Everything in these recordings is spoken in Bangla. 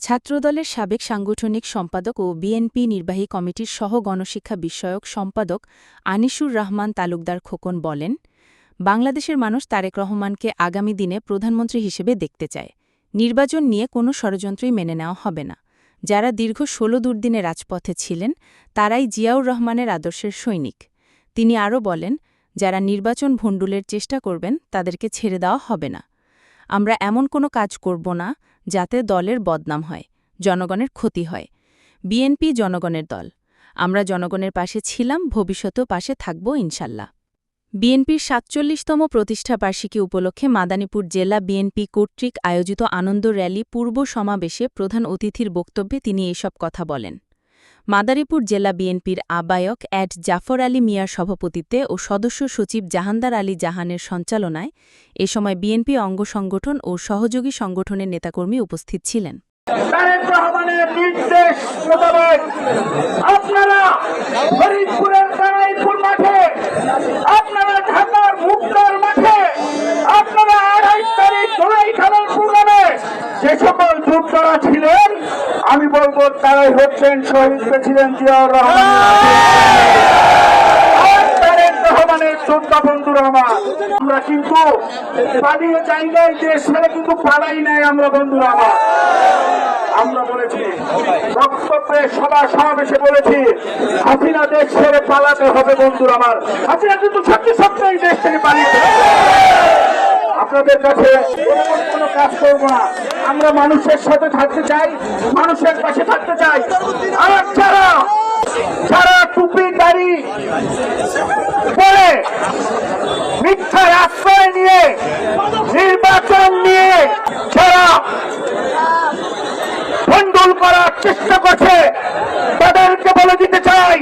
ছাত্রদলের সাবেক সাংগঠনিক সম্পাদক ও বিএনপি নির্বাহী কমিটির সহ গণশিক্ষা বিষয়ক সম্পাদক আনিসুর রহমান তালুকদার খোকন বলেন, বাংলাদেশের মানুষ তারেক রহমানকে আগামী দিনে প্রধানমন্ত্রী হিসেবে দেখতে চায়। নির্বাচন নিয়ে কোনো ষড়যন্ত্রই মেনে নেওয়া হবে না। যারা দীর্ঘ ষোলো দুর্দিনে রাজপথে ছিলেন, তারাই জিয়াউর রহমানের আদর্শের সৈনিক। তিনি আরও বলেন, যারা নির্বাচন ভণ্ডুলের চেষ্টা করবেন, তাদেরকে ছেড়ে দেওয়া হবে না। আমরা এমন কোনো কাজ করব না যাতে দলের বদনাম হয়, জনগণের ক্ষতি হয়। বিএনপি জনগণের দল। আমরা জনগণের পাশে ছিলাম, ভবিষ্যতেও পাশে থাকব ইনশাল্লাহ। বিএনপির সাতচল্লিশতম প্রতিষ্ঠাবার্ষিকী উপলক্ষে মাদানীপুর জেলা বিএনপি কর্তৃক আয়োজিত আনন্দ র্যালি পূর্ব সমাবেশে প্রধান অতিথির বক্তব্যে তিনি এসব কথা বলেন। মাদারীপুর জেলা বিএনপির আবায়ক অ্যাড জাফর আলী মিয়ার সভাপতিত্বে ও সদস্য সচিব জাহান্দার আলী জাহানের সঞ্চালনায় এ সময় বিএনপি অঙ্গ সংগঠন ও সহযোগী সংগঠনের নেতাকর্মী উপস্থিত ছিলেন। সকল ছিলেন আমি বলব, তারাই হচ্ছেন শহীদ প্রেসিডেন্ট জিয়াউর রহমান। রহমানের যোদ্ধা বন্ধুরা আমার আমরা কিন্তু পালিয়ে যাই নাই দেশ ছেড়ে কিন্তু পালাই নাই আমরা বন্ধুরা আমার আমরা বলেছি, বক্তব্যে সভা সমাবেশে বলেছি, হাসিনা দেশ ছেড়ে পালাতে হবে বন্ধুরা আমার হাসিনা কিন্তু সত্যি সত্যি দেশ থেকে পালিয়ে আপনাদের কাছে কোনো কাজ করব না। আমরা মানুষের সাথে থাকতে চাই, মানুষের পাশে থাকতে চাই। আর যারা টুপি, দাড়ি পরে মিথ্যায় আশ্রয় নিয়ে নির্বাচন নিয়ে যারা ভণ্ডুল করার চেষ্টা করছে, তাদেরকে বলে দিতে চাই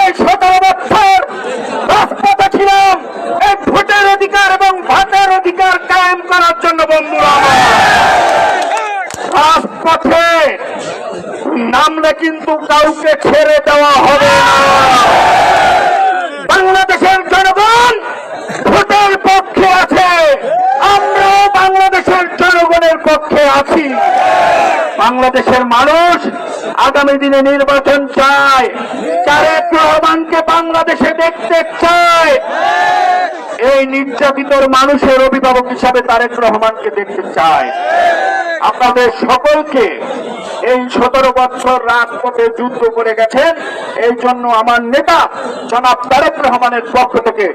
এই সতেরো বছর রাজপথে ছিলাম এই ভোটের অধিকার এবং ভাতের অধিকার কায়েম করার জন্য বন্ধুরা আমার। রাজপথে নামলে কিন্তু কাউকে ছেড়ে দেওয়া হবে বাংলাদেশের জনগণ ভোটের পক্ষে আছে। আমরাও বাংলাদেশের জনগণের পক্ষে আছি। বাংলাদেশের মানুষ আগামী দিনে নির্বাচন চায়। তারেক রহমানকে বাংলাদেশে দেখতে চায়। এই নির্যাতিতর মানুষের অভিভাবক হিসাবে তারেক রহমানকে দেখতে চায়। আপনাদের সকলকে এই সতেরো বছর রাজপথে যুদ্ধ করে গেছেন। এই জন্য আমার নেতা জনাব তারেক রহমানের পক্ষ থেকে